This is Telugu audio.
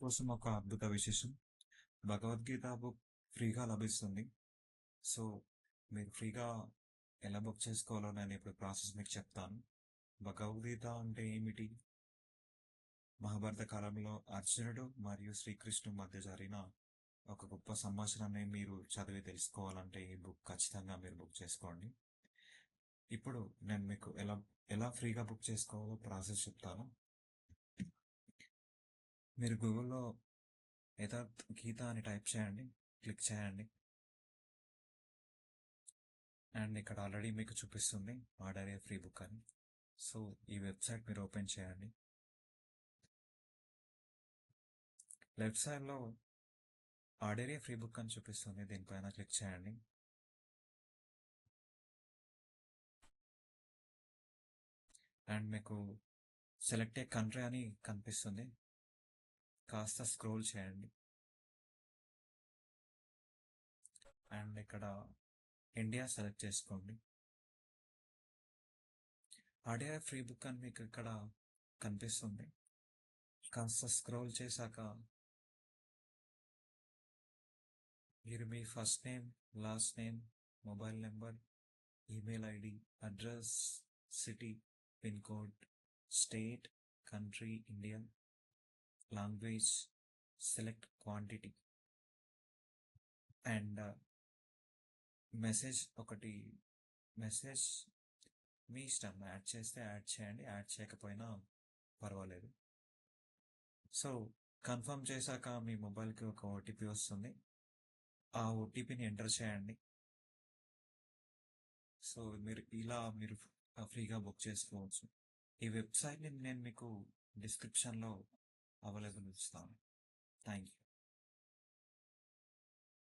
కోసం ఒక అద్భుత విశేషం. భగవద్గీత బుక్ ఫ్రీగా లభిస్తుంది. సో మీరు ఫ్రీగా ఎలా బుక్ చేసుకోవాలో నేను ఇప్పుడు ప్రాసెస్ మీకు చెప్తాను. భగవద్గీత అంటే ఏమిటి? మహాభారత కాలంలో అర్జునుడు మరియు శ్రీకృష్ణుడు మధ్య జరిగిన ఒక గొప్ప సంభాషణని మీరు చదివి తెలుసుకోవాలంటే ఈ బుక్ ఖచ్చితంగా మీరు బుక్ చేసుకోండి. ఇప్పుడు నేను మీకు ఎలా ఎలా ఫ్రీగా బుక్ చేసుకోవాలో ప్రాసెస్ చెప్తాను. మీరు గూగుల్లో యథార్థ్ గీత అని టైప్ చేయండి క్లిక్ చేయండి. అండ్ ఇక్కడ ఆల్రెడీ మీకు చూపిస్తుంది ఆర్డర్ ఏ ఫ్రీ బుక్ అని. సో ఈ వెబ్సైట్ మీరు ఓపెన్ చేయండి. లెఫ్ట్ సైడ్లో ఆర్డర్ ఏ ఫ్రీ బుక్ అని చూపిస్తుంది దీనిపైన క్లిక్ చేయండి. అండ్ మీకు సెలెక్ట్ ఏ కంట్రీ అని కనిపిస్తుంది. కాస్త స్క్రోల్ చేయండి. అండ్ ఇక్కడ ఇండియా సెలెక్ట్ చేసుకోండి. ఆడియో ఫ్రీ బుక్ అని మీకు ఇక్కడ కనిపిస్తుంది. కాస్త స్క్రోల్ చేశాక మీరు మీ first name last name mobile number email ID address city pin code state country India language select quantity and message ఒకటి మెసేజ్ మీ ఇష్టం. యాడ్ చేస్తే యాడ్ చేయండి. యాడ్ చేయకపోయినా పర్వాలేదు. సో కన్ఫర్మ్ చేశాక మీ మొబైల్కి ఒక ఓటీపీ వస్తుంది. ఆ ఓటీపీని ఎంటర్ చేయండి. సో మీరు ఇలా మీరు ఫ్రీగా బుక్ చేసుకోవచ్చు. ఈ వెబ్సైట్ని నేను మీకు డిస్క్రిప్షన్లో available in Thank you.